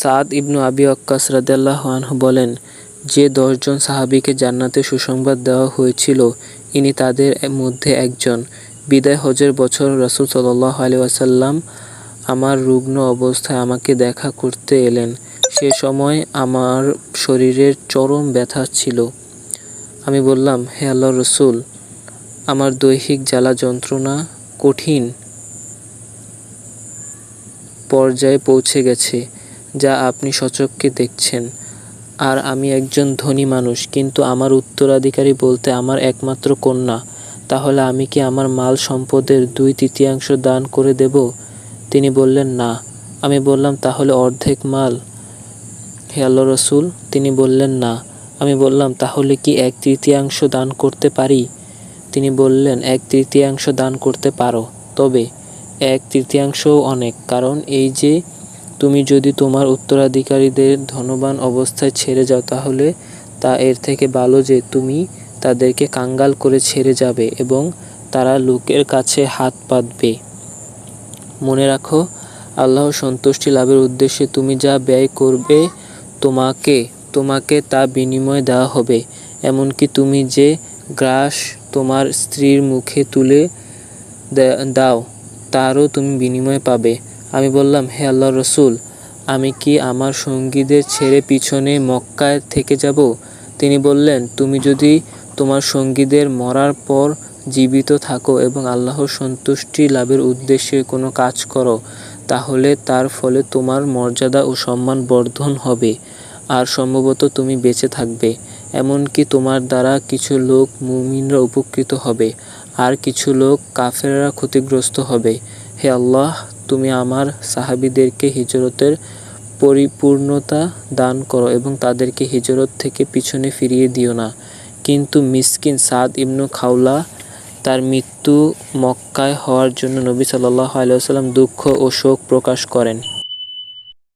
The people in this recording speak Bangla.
সাদ ইবনু আবি অক্কাস রাদিয়াল্লাহু আনহু বলেন, যে দশজন সাহাবীকে জান্নাতে সুসংবাদ দেওয়া হয়েছিল, ইনি তাদের মধ্যে একজন। বিদায় হজের বছর রাসূল সাল্লাল্লাহু আলাইহি ওয়াসাল্লাম আমার রুগ্ন অবস্থায় আমাকে দেখা করতে এলেন। সে সময় আমার শরীরের চরম ব্যথা ছিল। আমি বললাম, হে আল্লাহ রসুল, আমার দৈহিক জ্বালা যন্ত্রণা কঠিন পর্যায়ে পৌঁছে গেছে। যা আপনি সচক্ষে দেখছেন। আর আমি একজন ধনী মানুষ, কিন্তু আমার উত্তরাধিকারী বলতে আমার একমাত্র কন্যা। তাহলে আমি কি আমার মাল সম্পদের দুই তৃতীয়াংশ দান করে দেব? তিনি বললেন, না। আমি বললাম, তাহলে অর্ধেক মাল? হে আল্লাহ রসুল, তিনি বললেন, না। আমি বললাম, তাহলে কি এক তৃতীয়াংশ দান করতে পারি? তিনি বললেন, এক তৃতীয়াংশ দান করতে পারো, তবে এক তৃতীয়াংশও অনেক, কারণ এই যে তুমি যদি তোমার উত্তরাধিকারীদের ধনবান অবস্থায় ছেড়ে যাও, তাহলে তা এর থেকে ভালো যে তুমি তাদেরকে কাঙ্গাল করে ছেড়ে যাবে এবং তারা লোকের কাছে হাত পাতবে মনে রাখো আল্লাহ সন্তুষ্টি লাভের উদ্দেশ্যে তুমি যা ব্যয় করবে তোমাকে তোমাকে তা বিনিময় দেওয়া হবে। এমনকি তুমি যে গ্রাস তোমার স্ত্রীর মুখে তুলে দাও, তারও তুমি বিনিময় পাবে। আমি বললাম, হে আল্লাহ রসুল, আমি কি আমার সঙ্গীদের ছেড়ে পিছনে মক্কায় থেকে যাব? তিনি বললেন, তুমি যদি তোমার সঙ্গীদের মরার পর জীবিত থাকো এবং আল্লাহর সন্তুষ্টি লাভের উদ্দেশ্যে কোনো কাজ করো, তাহলে তার ফলে তোমার মর্যাদা ও সম্মান বর্ধন হবে, আর সম্ভবত তুমি বেঁচে থাকবে। এমনকি তোমার দ্বারা কিছু লোক মুমিনরা উপকৃত হবে, আর কিছু লোক কাফেররা ক্ষতিগ্রস্ত হবে। হে আল্লাহ তুমি আমার সাহাবিদেরকে হিজরতের পরিপূর্ণতা দান করো এবং তাদেরকে হিজরত থেকে পিছনে ফিরিয়ে দিও না। কিন্তু মিসকিন সাদ ইবনু খাওলা তার মৃত্যু মক্কায় হওয়ার জন্য নবী সাল্লাহ আলিয়াল্লাম দুঃখ ও শোক প্রকাশ করেন।